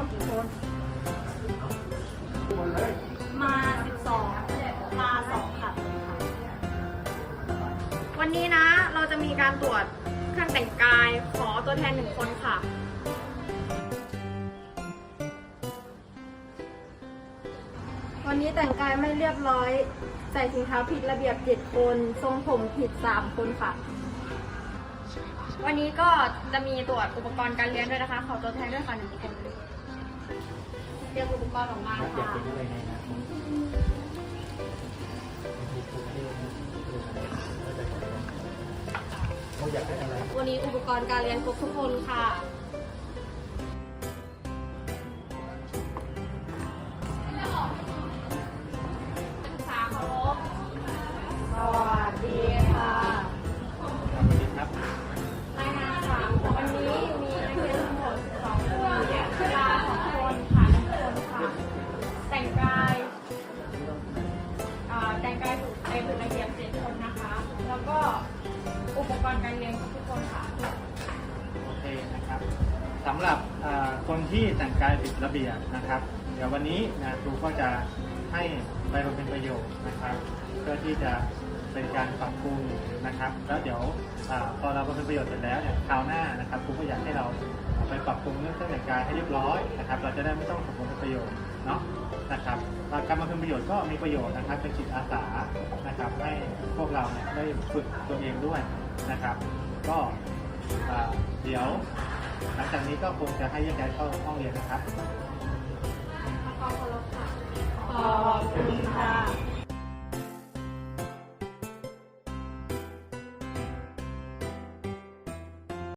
มากี่คน มาสิบสองมาสองค่ะ วันนี้นะเราจะมีการตรวจเครื่องแต่งกายขอตัวแทนหนึ่งคนค่ะ วันนี้แต่งกายไม่เรียบร้อย ใส่ถุงเท้าผิดระเบียบเจ็ดคน ทรงผมผิดสามคนค่ะ วันนี้ก็จะมีตรวจอุปกรณ์การเรียนด้วยนะคะ ขอตัวแทนด้วยค่ะหนึ่งคนเตรียมอุปกรณ์ออกมาแล้วอยากค่ะเป็นอะไรในคตเราอยากได้อะวันนี้อุปกรณ์การเรียนครบทุกคนค่ะ ยถูกในระเบียบเจ็ดคนนะคะ แล้วก็อุปกรณ์การเรียนของทุกคนค่ะ โอเคนะครับสำหรับคนที่แต่งกายผิดระเบียบนะครับ เดี๋ยววันนี้นะครูก็จะให้ไปบเพ็ญประโยชน์นะครับ เพื่อที่จะเป็นการปรับปรุงนะครับ แล้วเดี๋ยวอพอเราเพ็ญประโยชน์เสร็จแล้วเนี่ยคราวหน้านะครับครูก็อยากให้เราไปปรับปรุงเรื่องเครื่องแต่งกายให้เรียบร้อยนะครับ เราจะได้ไม่ต้องสมผลประโยชน์เนาะนะครับ การบำเพ็ญประโยชน์ก็มีประโยชน์นะครับเป็นจิตอาสานะครับให้พวกเราเนี่ยได้ฝึกตัวเองด้วยนะครับ ก็เดี๋ยวหลังจากนี้ก็คงจะให้แยกย้ายเข้าห้องเรียนนะครับ